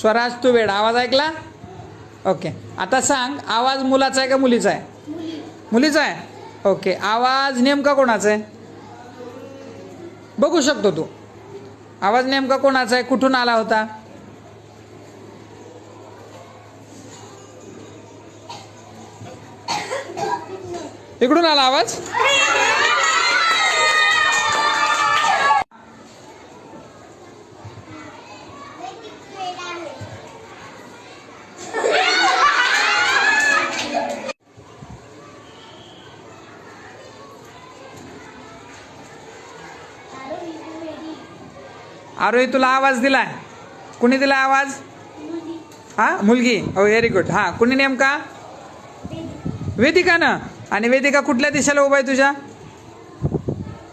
स्वराज तू वेड. आवाज ऐकला? ओके. आता सांग आवाज मुलाचा आहे का मुलीचा आहे? मुलीचा आहे. ओके. आवाज नेमका कोणाचा आहे? बघू शकतो तू. आवाज नेमका कोणाचा आहे? कुठून आला होता? इकडून आला आवाज? आरोही तुला आवाज दिलाय? कुणी दिला आवाज? हा मुलगी. हो व्हेरी गुड हा कुणी नेमका? वेदिका ना आणि वेदिका कुठल्या दिशेला उभा आहे तुझ्या?